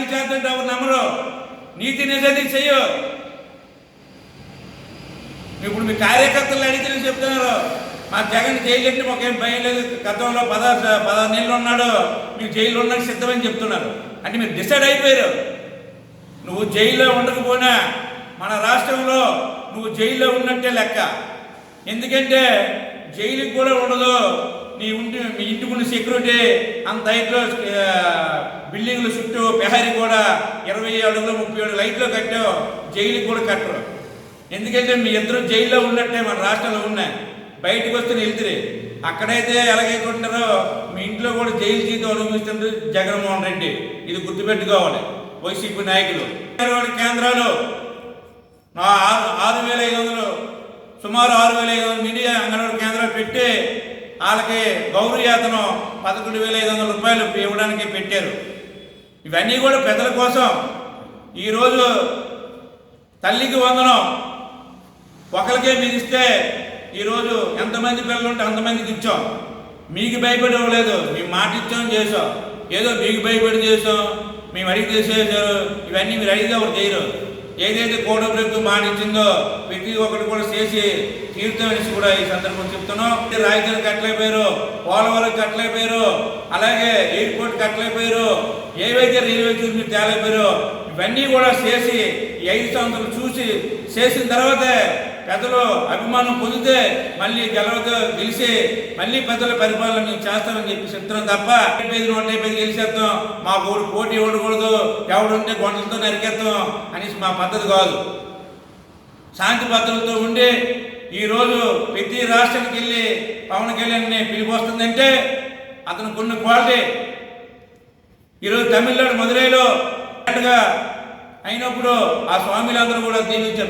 రాజకీయం చేస్తుంటే ఎవరు నీతి నిజాన్ని చెయ్యు. ఇప్పుడు మీ కార్యకర్తలు అడిగితే చెప్తున్నారు. మా జగన్ జైలు అంటే మాకేం భయం లేదు. గతంలో పదహారు పదహారు నెలలు ఉన్నాడు. మీకు జైలు ఉన్నట్టు సిద్ధమని చెప్తున్నారు. అంటే మీరు డిసైడ్ అయిపోయారు. నువ్వు జైల్లో ఉండకపోయినా మన రాష్ట్రంలో నువ్వు జైల్లో ఉన్నట్టే లెక్క. ఎందుకంటే జైలుకి కూడా ఉండదు. నీ ఉంటే మీ ఇంటికి ఉన్న సెక్యూరిటీ అంత హైట్లో బిల్డింగ్ల చుట్టూ పెహరీ కూడా ఇరవై అడుగులు ముప్పై ఏడు లైట్లో కట్టావు జైలుకి కూడా కట్టరు. ఎందుకంటే మీ ఇద్దరు జైల్లో ఉన్నట్టే మన రాష్ట్రంలో ఉన్నాయి. బయటకు వస్తే వెళ్తురే. అక్కడైతే ఎలాగైతే మీ ఇంట్లో కూడా జైలు జీతం అనుభవిస్తుంది జగన్మోహన్ రెడ్డి. ఇది గుర్తుపెట్టుకోవాలి వైసీపీ నాయకులు. కేంద్రాలు ఆరు ఆరు వేల ఐదు వందలు సుమారు ఆరు వేల ఐదు వందలు మీడియా అంగన్వాడీ కేంద్రాలు పెట్టి వాళ్ళకి గౌరవయాతను పదకొండు వేల ఐదు వందల రూపాయలు ఇవ్వడానికి పెట్టారు. ఇవన్నీ కూడా పెద్దల కోసం ఈరోజు తల్లికి వందనం. ఒకరికే మీరు ఇస్తే ఈరోజు ఎంతమంది పిల్లలు ఉంటే అంతమందికి ఇచ్చాం. మీకు భయపడి ఇవ్వలేదు. మేము మాట ఇచ్చాం చేసాం ఏదో మీకు భయపడి చేసాం మేము అడిగి చేసేసారు ఇవన్నీ మీరు అడిగితే ఒకటి చేయరు. ఏదైతే కోట ప్రభుత్వం మాట ఇచ్చిందో ప్రతి ఒక్కటి కూడా చేసి తీర్థమనేసి కూడా ఈ సందర్భం చెప్తున్నాం. రాజధాని కట్టలేకపోయారు పోలవరం కట్టలేకపోయారు అలాగే ఎయిర్పోర్ట్ కట్టలేకపోయారు ఏవే చూసి మీరు? ఇవన్నీ కూడా చేసి ఈ ఐదు సంవత్సరాలు చూసి చేసిన తర్వాతే పెద్దలు అభిమానం పొందితే మళ్ళీ గెలవతో గెలిచి మళ్ళీ పెద్దల పరిపాలన మేము చేస్తామని చెప్పి చెప్తున్నాం తప్ప డెబ్బై ఐదు నూట డెబ్బై గెలిచేస్తాం మా ఊరు పోటీ ఉండకూడదు ఎవడుంటే గొంటలతో నరికేస్తాం అనేసి మా పద్ధతి కాదు. శాంతి భద్రతతో ఉండి ఈరోజు ప్రతి రాష్ట్రానికి వెళ్ళి పవన్ కళ్యాణ్ని పిలిపోస్తుందంటే అతను కొన్ని క్వాలిటీ ఈరోజు తమిళనాడు మదురైలో అయినప్పుడు ఆ స్వామిలందరూ కూడా దీవించారు